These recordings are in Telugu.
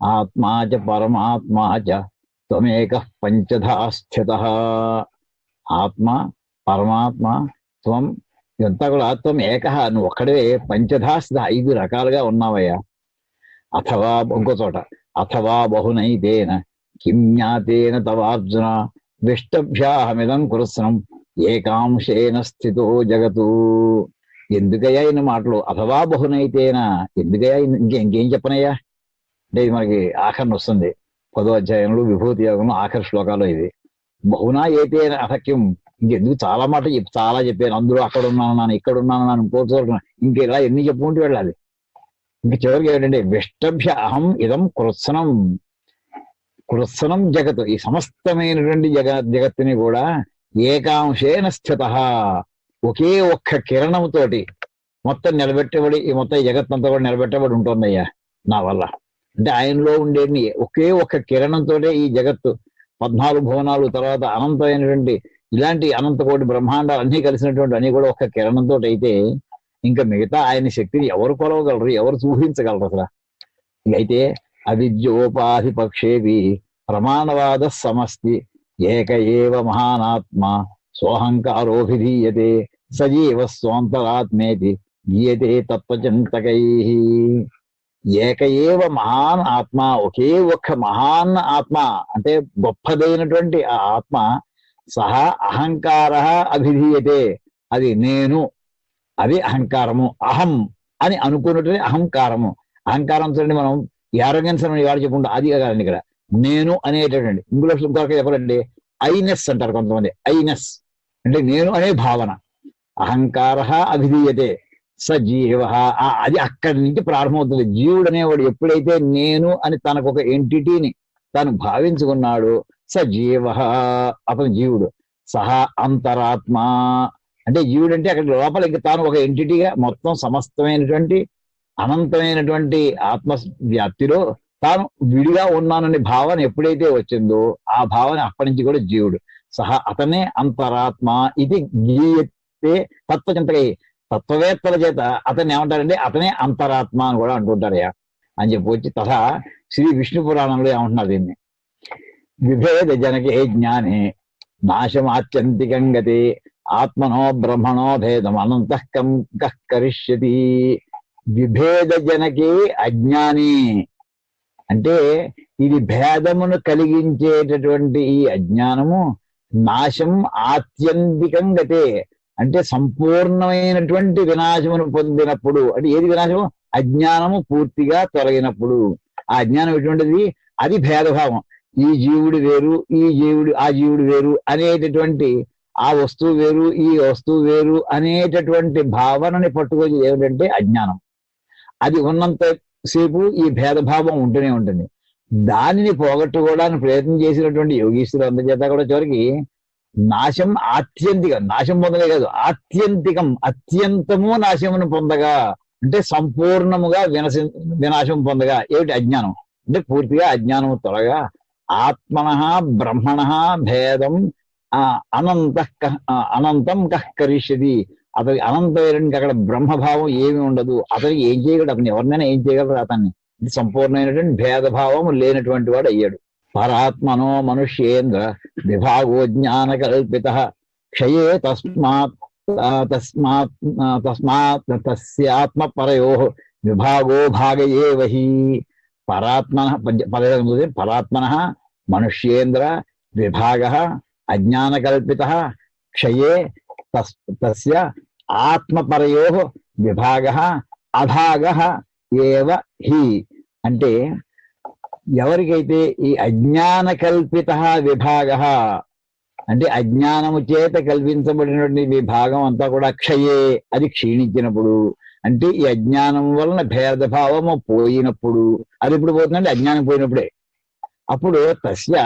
ఆత్మా చ పరమాత్మా చ త్వమేక పంచధా స్థిత ఆత్మ పరమాత్మ త్వం ఇదంతా కూడా త్వం ఏక నువ్వు ఒక్కడే పంచధా స్థిత ఐదు రకాలుగా ఉన్నావయ్యా। అథవా ఇంకో చోట అథవా బహునైతేన కిం జ్ఞాతేన తవార్జున విష్టభ్యాహమిదం కురుస్రం ఏకాంశేన స్థితో జగతు। ఎందుకయ్యా ఇన్ని మాటలు? అథవా బహునైతేనా? ఎందుకయ్యా ఇంకే ఇంకేం చెప్పనయ్యా? అంటే ఇది మనకి ఆఖరణ వస్తుంది. పదో అధ్యాయంలో విభూతి యోగంలో ఆఖరి శ్లోకాలు ఇది. బహునా ఏతే అసఖ్యం. ఇంకెందుకు చాలా మాట చెప్ చాలా చెప్పాను. అందులో అక్కడ ఉన్నాను నాన్న ఇక్కడ ఉన్నాను నాన్న ఇంకో ఇంక ఇలా ఎన్ని చెప్పుకుంటూ వెళ్ళాలి? ఇంక చివరికి ఏంటంటే విష్టభ్య అహం ఇదం కృత్సనం. కృత్సనం జగత్. ఈ సమస్తమైనటువంటి జగ జగత్తుని కూడా ఏకాంశేన స్థిత. ఒకే ఒక్క కిరణంతోటి మొత్తం నిలబెట్టబడి ఈ మొత్తం జగత్ జగత్తంతా కూడా నిలబెట్టబడి ఉంటుందయ్యా నా వల్ల. అంటే ఆయనలో ఉండేది ఒకే ఒక్క కిరణంతోనే ఈ జగత్తు పద్నాలుగు భువనాలు తర్వాత అనంతమైనటువంటి ఇలాంటి అనంత కోటి బ్రహ్మాండాలు అన్ని కలిసినటువంటి అన్ని కూడా ఒక్క కిరణంతో అయితే ఇంకా మిగతా ఆయన శక్తిని ఎవరు కొలవగలరు ఎవరు ఊహించగలరు అసలు? అయితే అవిద్యోపాధి పక్షేవి ప్రమాణవాద సమస్తి ఏక ఏవ మహానాత్మ సోహంకారోభిధీయతే సజీవ స్వాంతరాత్మేతి గీయతే తత్వచింతకై ఏక ఏవ మహాన్ ఆత్మ ఒకే ఒక్క మహాన్ ఆత్మ అంటే గొప్పదైనటువంటి ఆ ఆత్మ సహా అహంకార అభిధీయతే. అది నేను అది అహంకారము అహం అని అనుకున్నటువంటి అహంకారము. అహంకారం చూడండి మనం యారోగెన్స్ అని వాడు చెప్పుకుంటాం అది కాదండి ఇక్కడ. నేను అనేటటువంటి ఇంగ్లీష్ ఇంకొక చెప్పాలండి ఐనెస్ అంటారు కొంతమంది ఐనెస్. అంటే నేను అనే భావన. అహంకార అభిధీయతే. సజీవ అది అక్కడి నుంచి ప్రారంభమవుతుంది. జీవుడు అనేవాడు ఎప్పుడైతే నేను అని తనకు ఒక ఎంటిటీని తను భావించుకున్నాడు సజీవ అతను జీవుడు. సహా అంతరాత్మ. అంటే జీవుడు అంటే అక్కడ లోపల ఇంకా తాను ఒక ఎంటిటీగా మొత్తం సమస్తమైనటువంటి అనంతమైనటువంటి ఆత్మ వ్యాప్తిలో తాను విడిగా ఉన్నాననే భావన ఎప్పుడైతే వచ్చిందో ఆ భావన అప్పటి నుంచి కూడా జీవుడు. సహా అతనే అంతరాత్మ. ఇది గీయతే తత్వచింతకై తత్వవేత్తల చేత అతన్ని ఏమంటారంటే అతనే అంతరాత్మ అని కూడా అంటుంటారయ్యా అని చెప్పి వచ్చి తథా శ్రీ విష్ణు పురాణంలో ఏమంటున్నారు దీన్ని? విభేద జనకే జ్ఞానే నాశమాత్యంతికం గతి ఆత్మనో బ్రహ్మణో భేదం అనంతః కరిష్యతి. విభేద జనకే అజ్ఞాని అంటే ఇది భేదమును కలిగించేటటువంటి ఈ అజ్ఞానము నాశం ఆత్యంతికం గతే అంటే సంపూర్ణమైనటువంటి వినాశమును పొందినప్పుడు అంటే ఏది వినాశము? అజ్ఞానము పూర్తిగా తొలగినప్పుడు. ఆ అజ్ఞానం ఎటువంటిది? అది భేదభావం. ఈ జీవుడు వేరు ఈ జీవుడు ఆ జీవుడు వేరు అనేటటువంటి ఆ వస్తువు వేరు ఈ వస్తువు వేరు అనేటటువంటి భావనని పట్టుకొని ఏమిటంటే అజ్ఞానం. అది ఉన్నంత సేపు ఈ భేదభావం ఉంటూనే ఉంటుంది. దానిని పోగొట్టుకోవడానికి ప్రయత్నం చేసినటువంటి యోగీశ్వరు అందచేత కూడా చివరికి నాశం ఆత్యంతికం నాశం పొందలే కాదు ఆత్యంతికం అత్యంతము నాశమును పొందగా అంటే సంపూర్ణముగా వినశ వినాశం పొందగా ఏమిటి అజ్ఞానం? అంటే పూర్తిగా అజ్ఞానము తొలగా ఆత్మన బ్రహ్మణ భేదం ఆ అనంత అనంతం కహ్కరిష్యది అతనికి అనంతమైనటువంటి అక్కడ బ్రహ్మభావం ఏమి ఉండదు. అతనికి ఏం చేయగలడు? అతను ఎవరినైనా ఏం చేయగలరు అతన్ని సంపూర్ణమైనటువంటి భేదభావం లేనటువంటి వాడు అయ్యాడు. పరాత్మనో మనుష్యేంద్ర విభాగో జ్ఞాన కల్పిత క్షయే తస్మాత్ తస్మాత్ తస్మాత్ తస్యాత్మ పరయో విభాగో భాగ వహి పరాత్మన పదవి పరాత్మన మనుష్యేంద్ర విభాగ అజ్ఞాన కల్పిత క్షయే తస్ తస్య ఆత్మపరయో విభాగ అభాగ ఏవ హి అంటే ఎవరికైతే ఈ అజ్ఞాన కల్పిత విభాగ అంటే అజ్ఞానము చేత కల్పించబడినటువంటి విభాగం అంతా కూడా క్షయే అది క్షీణించినప్పుడు అంటే ఈ అజ్ఞానం వలన భేదభావము పోయినప్పుడు అది ఇప్పుడు పోతుందంటే అజ్ఞానం పోయినప్పుడే. అప్పుడు తస్య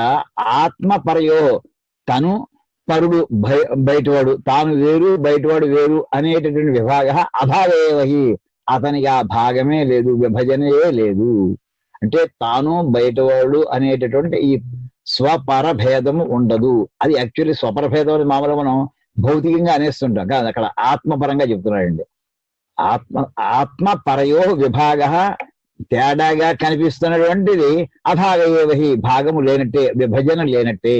ఆత్మపరయో తను పరుడు బయ బయటవాడు తాను వేరు బయటవాడు వేరు అనేటటువంటి విభాగ అభావేవహి అతనికి ఆ భాగమే లేదు విభజనయే లేదు. అంటే తాను బయటవాడు అనేటటువంటి ఈ స్వపర భేదము ఉండదు. అది యాక్చువల్లీ స్వపరభేదం అని మామూలుగా మనం భౌతికంగా అనేస్తుంటాం. కాదు అక్కడ ఆత్మపరంగా చెప్తున్నాడండి. ఆత్మ ఆత్మ పరయో విభాగ తేడాగా కనిపిస్తున్నటువంటిది అభాగయోహి భాగము లేనట్టే విభజన లేనట్టే.